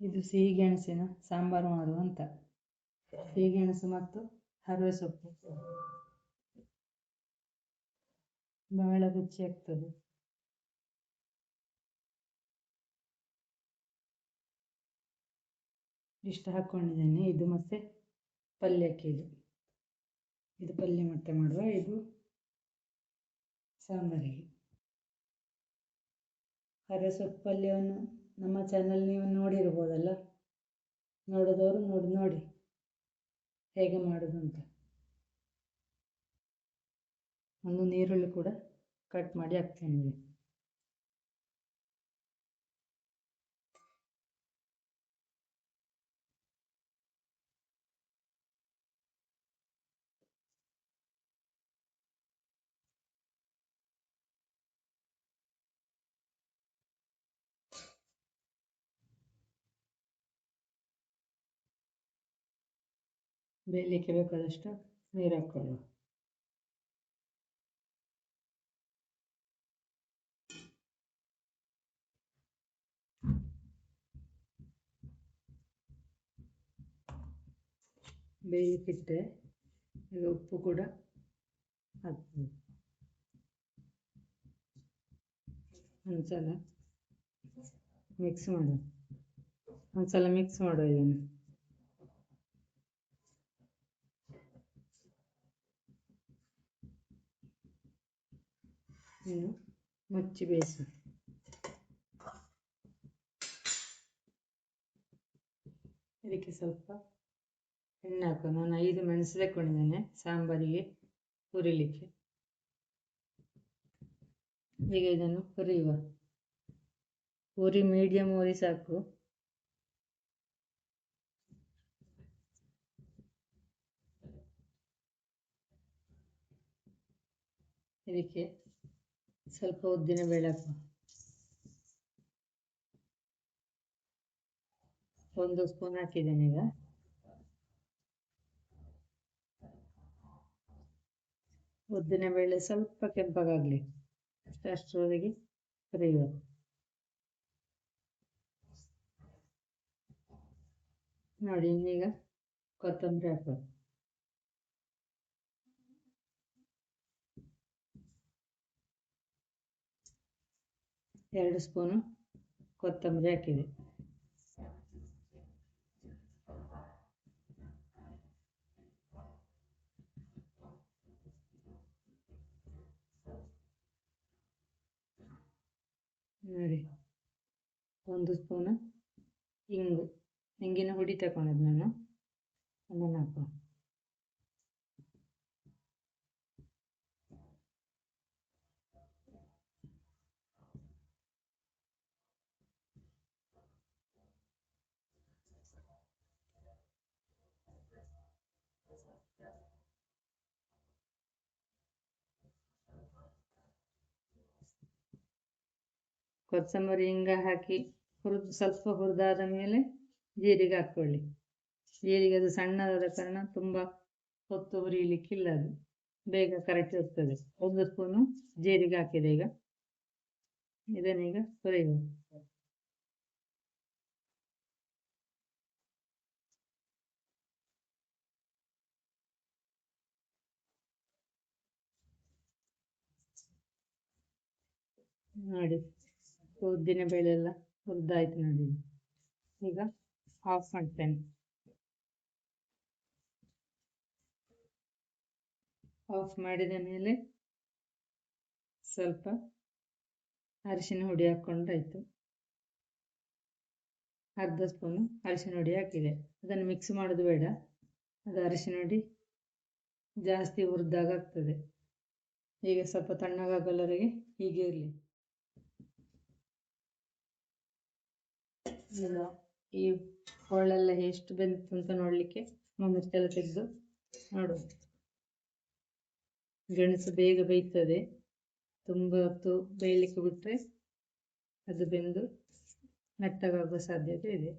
ಇದು ಸಿಹಿ ಸಿಹಿಗೆಣಸಿನ ಸಾಂಬಾರು ಮಾಡುವಂತ ಸಿಹಿಗೆಣಸು ಮತ್ತು ಹರವೆ ಸೊಪ್ಪು. ಬಹಳ ರುಚಿ ಆಗ್ತದೆ. ಇಷ್ಟು ಹಾಕ್ಕೊಂಡಿದ್ದೇನೆ ಇದು ಮತ್ತೆ ಪಲ್ಯಕ್ಕೆ ಇದು ಇದು ಪಲ್ಯ ಮತ್ತೆ ಮಾಡುವ. ಇದು ಸಾಂಬಾರಿಗೆ. ಹರವೆ ಸೊಪ್ಪು ಪಲ್ಯವನ್ನು ನಮ್ಮ ಚಾನಲ್ ನೀವು ನೋಡಿರ್ಬೋದಲ್ಲ? ನೋಡಿದವರು ನೋಡಿ ನೋಡಿ. ಹೇಗೆ ಮಾಡೋದು ಅಂತ. ಒಂದು ನೀರುಳ್ಳಿ ಕೂಡ ಕಟ್ ಮಾಡಿ ಹಾಕ್ತೇನೆ ಬೇಯಲಿಕ್ಕೆ ಬೇಕಾದಷ್ಟು ನೀರು ಹಾಕ್ಕೊಳ್ಳುವ ಬೇಯಲಿಕ್ಕಿಟ್ಟೆ ಈಗ ಉಪ್ಪು ಕೂಡ ಹಾಕ್ತೀನಿ ಒಂದ್ಸಲ ಮಿಕ್ಸ್ ಮಾಡು ಒಂದ್ಸಲ ಮಿಕ್ಸ್ ಮಾಡುವ ಇದನ್ನು. ಇನ್ನು ಮುಚ್ಚಿ ಬೇಯಿಸು ಇದಕ್ಕೆ ಸ್ವಲ್ಪ ಎಣ್ಣೆ ಹಾಕುವ ನಾನು ಐದು ಮೆಣಸು ತಗೊಂಡಿದ್ದೇನೆ ಸಾಂಬಾರಿಗೆ ಹುರಿಲಿಕ್ಕೆ ಈಗ ಇದನ್ನು ಹುರಿಯುವ ಉರಿ ಮೀಡಿಯಂ ಉರಿ ಸಾಕು ಇದಕ್ಕೆ ಸ್ವಲ್ಪ ಉದ್ದಿನ ಬೇಳೆ ಒಂದು ಸ್ಪೂನ್ ಹಾಕಿದ್ದೇನೆ ಈಗ. ಉದ್ದಿನ ಬೇಳೆ ಸ್ವಲ್ಪ ಕೆಂಪಗಾಗಲಿ. ಅಷ್ಟರವರೆಗೆ ಹುರಿಯುವ ನೋಡಿ, ಇನ್ನೀಗ ಕೊತ್ತಂಬರಿ ಹಾಕುವ. ಎರಡು ಸ್ಪೂನು ಕೊತ್ತಂಬರಿ ಹಾಕಿದೆ. ನೋಡಿ ಒಂದು ಸ್ಪೂನು ಇಂಗು ಇಂಗಿನ ಹುಡಿ ತಗೊಂಡದ್ದು ನಾನು. ಅದನ್ನು ಹಾಕುವ ಕೊತ್ತಂಬರಿ ಹಿಂಗ ಹಾಕಿ ಹುರಿದು, ಸ್ವಲ್ಪ ಹುರಿದಾದ ಮೇಲೆ ಜೀರಿಗೆ ಹಾಕ್ಕೊಳ್ಳಿ. ಜೀರಿಗೆ ಅದು ಸಣ್ಣದಾದ ಕಾರಣ ತುಂಬ ಹೊತ್ತು ಹುರಿಲಿಕ್ಕಿಲ್ಲ ಅದು. ಬೇಗ ಕರೆಕ್ಟ್ ಇರ್ತದೆ. ಒಂದು ಸ್ಪೂನು ಜೀರಿಗೆ ಹಾಕಿದೆ ಈಗ. ಇದನ್ನೀಗ ಹುರಿಯುವ ನೋಡಿ. ಉದ್ದಿನ ಬೇಳೆ ಎಲ್ಲ ಹುರಿದಾಯ್ತು ನೋಡಿ ಈಗ ಆಫ್ ಮಾಡ್ತೇನೆ ಆಫ್ ಮಾಡಿದ ಮೇಲೆ ಸ್ವಲ್ಪ ಅರಿಶಿನ ಹುಡಿ ಹಾಕ್ಕೊಂಡಾಯ್ತು ಅರ್ಧ ಸ್ಪೂನು ಅರಿಶಿನ ಹುಡಿ ಹಾಕಿದೆ. ಅದನ್ನು ಮಿಕ್ಸ್ ಮಾಡೋದು ಬೇಡ. ಅದು ಅರಿಶಿನ ಹುಡಿ ಜಾಸ್ತಿ ಹುರಿದಾಗ ಆಗ್ತದೆ. ಈಗ ಸ್ವಲ್ಪ ತಣ್ಣಗಾಗಲವರೆಗೆ ಹೀಗೆ ಇರಲಿ. ಈ ಹೊಳ್ಳೆಲ್ಲ ಎಷ್ಟು ಬೆಂದಿತ್ತು ಅಂತ ನೋಡಲಿಕ್ಕೆ ಎಲ್ಲ ತೆಗೆದು ನೋಡು. ಗೆಣಸು ಬೇಗ ಬೇಯ್ತದೆ. ತುಂಬ ಹೊತ್ತು ಬೇಯಲಿಕ್ಕೆ ಬಿಟ್ಟರೆ ಅದು ಬೆಂದು ಮೆತ್ತಗಾಗುವ ಸಾಧ್ಯತೆ ಇದೆ.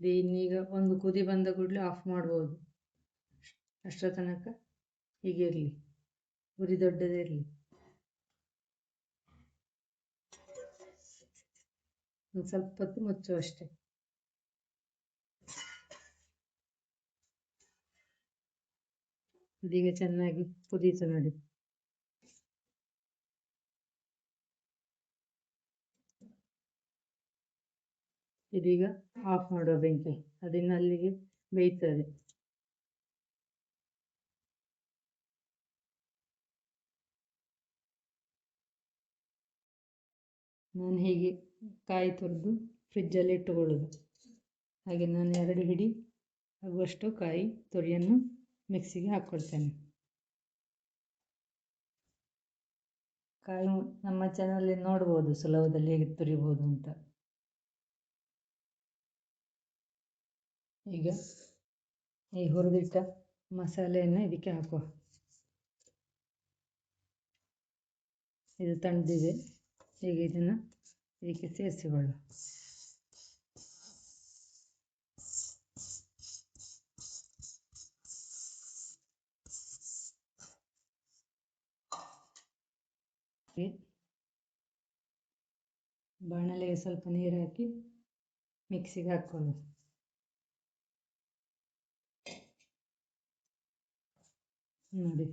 ಇನ್ನೀಗ ಒಂದು ಕುದಿ ಬಂದ ಕೂಡಲೇ ಆಫ್ ಮಾಡ್ಬೋದು. ಅಷ್ಟರ ತನಕ ಹೀಗೆ ಇರಲಿ ಉರಿ ದೊಡ್ಡದಿರಲಿ. ಒಂದು ಸ್ವಲ್ಪ ಹೊತ್ತು ಮುಚ್ಚು ಅಷ್ಟೆ. ಇದೀಗ ಚೆನ್ನಾಗಿ ಕುದೀತು ನೋಡಿ. ಇದೀಗ ಆಫ್ ಮಾಡುವ ಬೆಂಕಿ. ಅದನ್ನ ಅಲ್ಲಿಗೆ ಬೇಯ್ತದೆ. ನಾನು ಹೀಗೆ ಕಾಯಿ ತುರಿದು ಫ್ರಿಜ್ಜಲ್ಲಿ ಇಟ್ಟುಕೊಳ್ಳೋದು. ಹಾಗೆ ನಾನು ಎರಡು ಹಿಡಿ ಆಗುವಷ್ಟು ಕಾಯಿ ತುರಿಯನ್ನು ಮಿಕ್ಸಿಗೆ ಹಾಕ್ಕೊಳ್ತೇನೆ. ಕಾಯಿ ನಮ್ಮ ಚಾನಲಲ್ಲಿ ನೋಡ್ಬೋದು, ಸುಲಭದಲ್ಲಿ ಹೇಗೆ ತುರಿಬೋದು ಅಂತ. ಈಗ ಈ ಹುರಿದಿಟ್ಟ ಮಸಾಲೆಯನ್ನು ಇದಕ್ಕೆ ಹಾಕುವ. ಇದು ತಣ್ಣದಿದೆ ಈಗ ಇದನ್ನು ಇದಕ್ಕೆ ಸೇರಿಸಿಕೊಳ್ಳುವ ಬಾಣಲೆಗೆ ಸ್ವಲ್ಪ ನೀರು ಹಾಕಿ ಮಿಕ್ಸಿಗೆ ಹಾಕ್ಕೊಳ್ಳು ನೋಡಿ,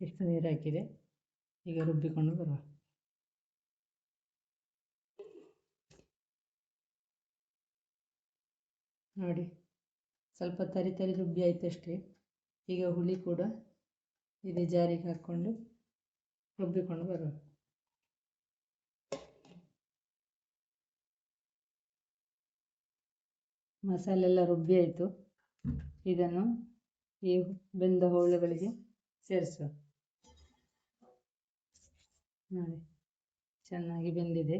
ಎಷ್ಟು ನೀರು ಹಾಕಿದೆ. ಈಗ ರುಬ್ಬಿಕೊಂಡು ಬರುವ. ನೋಡಿ. ಸ್ವಲ್ಪ ತರಿ ತರಿ ರುಬ್ಬಿ ಆಯ್ತಷ್ಟೇ. ಈಗ ಹುಳಿ ಕೂಡ ಇದೇ ಜಾರಿಗೆ ಹಾಕ್ಕೊಂಡು ರುಬ್ಬಿಕೊಂಡು ಬರೋಣ. ಮಸಾಲೆ ಎಲ್ಲ ರುಬ್ಬಿ ಆಯಿತು. ಇದನ್ನು ಈ ಬೆಂದ ಹೋಳುಗಳಿಗೆ ಸೇರಿಸು ನೋಡಿ, ಚೆನ್ನಾಗಿ ಬೆಂದಿದೆ.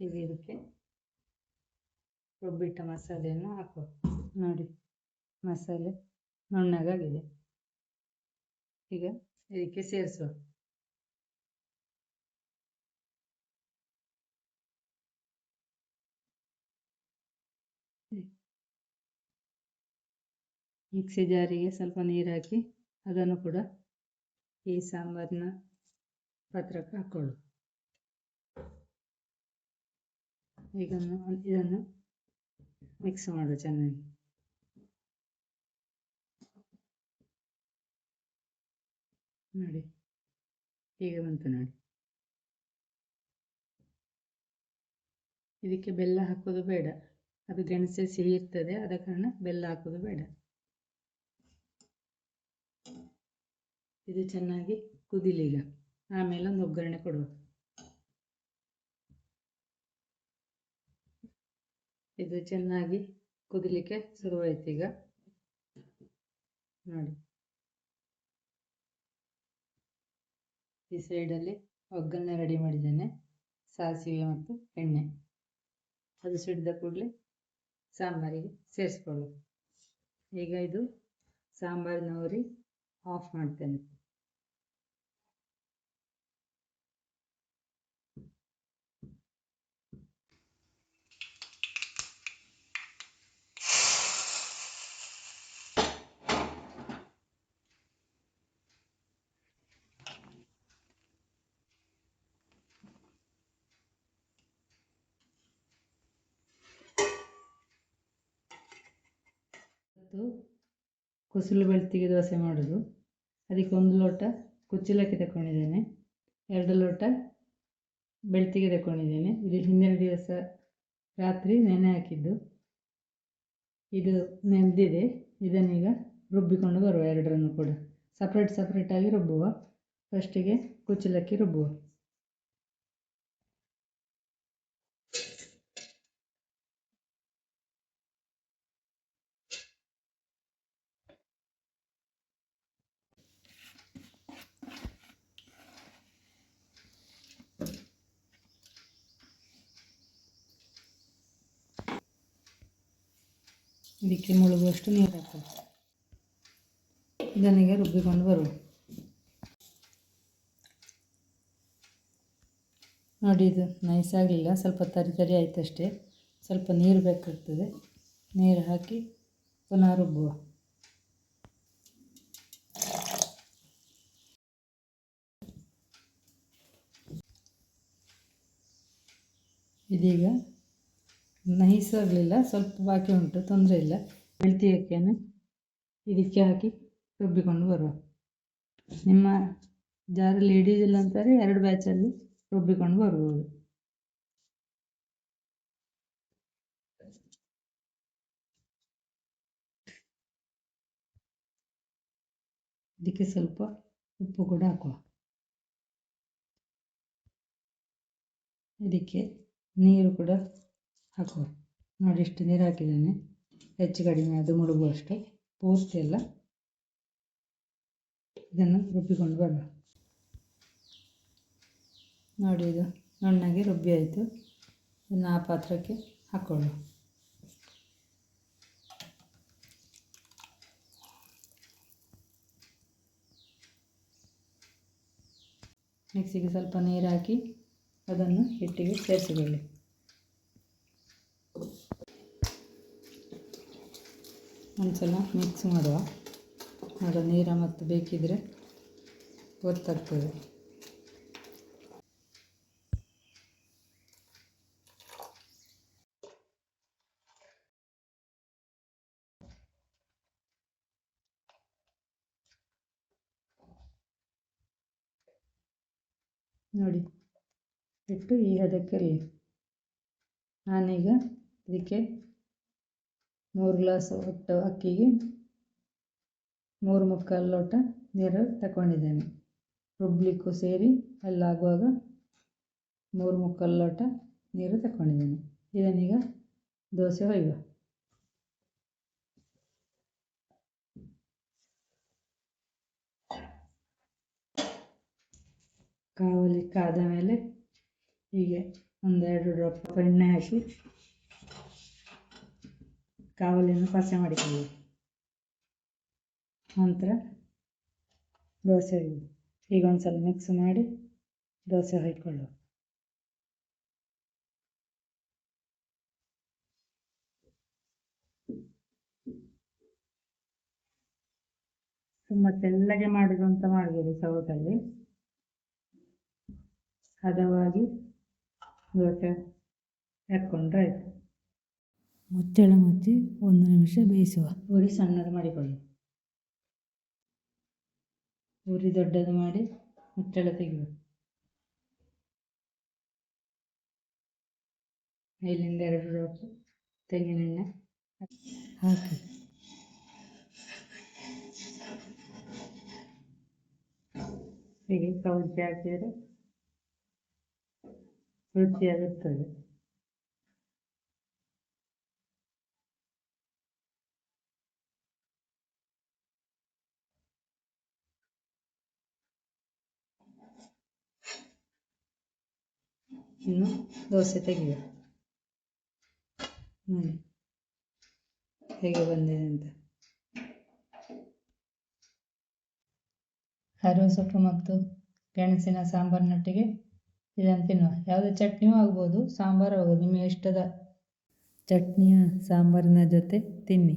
ಈಗ ಇದಕ್ಕೆ ರುಬ್ಬಿಟ್ಟ ಮಸಾಲೆಯನ್ನು ಹಾಕುವ. ನೋಡಿ, ಮಸಾಲೆ ನುಣ್ಣಗಾಗಿದೆ. ಈಗ ಇದಕ್ಕೆ ಸೇರಿಸುವ. ಮಿಕ್ಸಿ ಜಾರಿಗೆ ಸ್ವಲ್ಪ ನೀರು ಹಾಕಿ ಅದನ್ನು ಕೂಡ ಈ ಸಾಂಬಾರನ್ನ ಪಾತ್ರಕ್ಕೆ ಹಾಕ್ಕೊಳ್ಳು ಈಗ ಇದನ್ನು ಮಿಕ್ಸ್ ಮಾಡು ಚೆನ್ನಾಗಿ ನೋಡಿ ಹೀಗೆ ಬಂತು ನೋಡಿ. ಇದಕ್ಕೆ ಬೆಲ್ಲ ಹಾಕೋದು ಬೇಡ. ಅದು ಗೆಣಸೆ ಸಿಹಿ ಇರ್ತದೆ ಆದ ಕಾರಣ ಬೆಲ್ಲ ಹಾಕೋದು ಬೇಡ. ಇದು ಚೆನ್ನಾಗಿ ಕುದಿಲಿ ಈಗ. ಆಮೇಲೆ ಒಂದು ಒಗ್ಗರಣೆ ಕೊಡುವ. ಇದು ಚೆನ್ನಾಗಿ ಕುದಿಲಿಕ್ಕೆ ಶುರುವಾಯ್ತು ಈಗ. ನೋಡಿ. ಈ ಸೈಡಲ್ಲಿ ಒಗ್ಗರಣೆ ರೆಡಿ ಮಾಡಿದ್ದೇನೆ. ಸಾಸಿವೆ ಮತ್ತು ಎಣ್ಣೆ. ಅದು ಸಿಡಿದ ಕೂಡಲೇ ಸಾಂಬಾರಿಗೆ ಸೇರಿಸ್ಕೊಳ್ಳೋದು. ಈಗ ಇದು ಸಾಂಬಾರಿನ ಉರಿ ಆಫ್ ಮಾಡ್ತೇನೆ. ಇವತ್ತು ಕುಸುಲು ಬೆಳ್ತಿಗೆ ದೋಸೆ ಮಾಡೋದು. ಅದಕ್ಕೆ ಒಂದು ಲೋಟ ಕುಚ್ಚಲಕ್ಕಿ ತಗೊಂಡಿದ್ದೇನೆ ಎರಡು ಲೋಟ ಬೆಳ್ತಿಗೆ ತಗೊಂಡಿದ್ದೇನೆ ಇದು ಹಿಂದಿನ ದಿವಸ ರಾತ್ರಿ ನೆನೆ ಹಾಕಿದ್ದು. ಇದು ನೆನೆದಿದೆ. ಇದನ್ನೀಗ ರುಬ್ಬಿಕೊಂಡು ಬರುವ ಎರಡರನ್ನು ಕೂಡ. ಸಪ್ರೇಟ್ ಸಪ್ರೇಟಾಗಿ ರುಬ್ಬುವ. ಫಸ್ಟಿಗೆ ಕುಚ್ಚಲಕ್ಕಿ ರುಬ್ಬುವ. ಇದಕ್ಕೆ ಮುಳುಗುವಷ್ಟು ನೀರು ಹಾಕು ಇದನ್ನೀಗ ರುಬ್ಬಿಕೊಂಡು ಬರುವ ನೋಡಿ, ಇದು ನೈಸ್ ಆಗಲಿಲ್ಲ. ಸ್ವಲ್ಪ ತರಿ ತರಿ ಆಯ್ತಷ್ಟೇ. ಸ್ವಲ್ಪ ನೀರು ಬೇಕಾಗ್ತದೆ. ನೀರು ಹಾಕಿ ಪುನಃ ರುಬ್ಬುವ. ಇದೀಗ ನೈಸ್ ಆಗಲಿಲ್ಲ, ಸ್ವಲ್ಪ ಬಾಕಿ ಉಂಟು, ತೊಂದರೆ ಇಲ್ಲ. ಬೆಳ್ತಿ ಅಕ್ಕಿಯನ್ನು ಇದಕ್ಕೆ ಹಾಕಿ ರುಬ್ಬಿಕೊಂಡು ಬರುವ. ನಿಮ್ಮ ಜಾರಲ್ಲಿ ಹಿಡಿಯೋದಿಲ್ಲ ಅಂತಾರೆ, ಎರಡು ಬ್ಯಾಚಲ್ಲಿ ರುಬ್ಬಿಕೊಂಡು ಬರ್ಬೋದು ಇದಕ್ಕೆ ಸ್ವಲ್ಪ ಉಪ್ಪು ಕೂಡ ಹಾಕುವ. ಇದಕ್ಕೆ ನೀರು ಕೂಡ ಹಾಕುವ ನೋಡಿ ಇಷ್ಟು ನೀರು ಹಾಕಿದ್ದೇನೆ. ಹೆಚ್ಚು ಕಡಿಮೆ ಅದು ಮುಳುಗುವಷ್ಟು ಪೂರ್ತಿ ಎಲ್ಲ ಇದನ್ನು ರುಬ್ಬಿಕೊಂಡು ಬರುವ ನೋಡಿ ಇದು ನುಣ್ಣಗೆ ರುಬ್ಬಿ ಆಯಿತು. ಇದನ್ನು ಆ ಪಾತ್ರಕ್ಕೆ ಹಾಕ್ಕೊಳ್ಳು ಮಿಕ್ಸಿಗೆ ಸ್ವಲ್ಪ ನೀರು ಹಾಕಿ ಅದನ್ನು ಹಿಟ್ಟಿಗೆ ಸೇರಿಸಿಕೊಳ್ಳಿ. ಒಂದ್ಸಲ ಮಿಕ್ಸ್ ಮಾಡುವ. ಆಗ ನೀರ ಮತ್ತು ಬೇಕಿದ್ರೆ ಗೊತ್ತಾಗ್ತದೆ ನೋಡಿ ಇಟ್ಟು ಈ ಹದಕ್ಕೆ ನಾನೀಗ ಇದಕ್ಕೆ ಮೂರು ಗ್ಲಾಸ್ ಒಟ್ಟು ಅಕ್ಕಿಗೆ ಮೂರು ಮುಕ್ಕಾಲು ಲೋಟ ನೀರು ತಗೊಂಡಿದ್ದೇನೆ ರುಬ್ಬಲಿಕ್ಕೂ ಸೇರಿ ಎಲ್ಲ ಆಗುವಾಗ ಮೂರು ಮುಕ್ಕಾಲು ಲೋಟ ನೀರು ತಗೊಂಡಿದ್ದೇನೆ ಇದನ್ನೀಗ ದೋಸೆ ಹೊಯ್ಯುವ ಕಾವಲಿ ಕಾದ ಮೇಲೆ ಹೀಗೆ ಒಂದೆರಡು ಡ್ರಾಪ್ ಎಣ್ಣೆ ಹಾಕಿ ಕಾವಲಿಯನ್ನು ಪಸೆ ಮಾಡಿಕೊಳ್ಳಿ ನಂತರ ದೋಸೆ ಈಗ ಒಂದ್ಸಲ ಮಿಕ್ಸ್ ಮಾಡಿ ದೋಸೆ ಹೊಯ್ಕೊಳ್ಳು ತುಂಬ ತೆಳ್ಳಗೆ ಮಾಡುದು ಅಂತ ಮಾಡಬೇಡಿ ಸೌಟಲ್ಲಿ ಹದವಾಗಿ ದೋಸೆ ಹಾಕ್ಕೊಂಡ್ರೆ ಆಯಿತು. ಮುಚ್ಚಳ ಮುಚ್ಚಿ ಒಂದು ನಿಮಿಷ ಬೇಯಿಸುವ ಉರಿ ಸಣ್ಣದು ಮಾಡಿಕೊಳ್ಳಿ ಉರಿ ದೊಡ್ಡದು ಮಾಡಿ ಮುಚ್ಚಳ ತೆಗೆಯುವ ಮೇಲಿಂದ ಎರಡು ಡ್ರಾಪ್ ತೆಂಗಿನೆಣ್ಣೆ ಹಾಕಿ ಹೀಗೆ ಕೌಂಟಿ ಹಾಕಿದರೆ ರುಚಿಯಾಗಿರ್ತದೆ ಇನ್ನು ದೋಸೆ ತೆಗೆಯುವ ನೋಡಿ ಹೇಗೆ ಬಂದಿದೆ ಅಂತ ಹರಿವ ಸೊಪ್ಪು ಮತ್ತು ಗೆಣಸಿನ ಸಾಂಬಾರಿನೊಟ್ಟಿಗೆ ಇದನ್ನು ತಿನ್ನುವ ಯಾವುದೇ ಚಟ್ನಿಯೂ ಆಗ್ಬೋದು. ಸಾಂಬಾರು ಆಗ್ಬೋದು ನಿಮಗೆ ಇಷ್ಟದ ಚಟ್ನಿಯ ಸಾಂಬಾರಿನ ಜೊತೆ ತಿನ್ನಿ.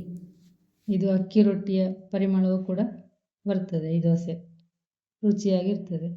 ಇದು ಅಕ್ಕಿ ರೊಟ್ಟಿಯ ಪರಿಮಳವೂ ಕೂಡ ಬರ್ತದೆ, ಈ ದೋಸೆ. ರುಚಿಯಾಗಿರ್ತದೆ.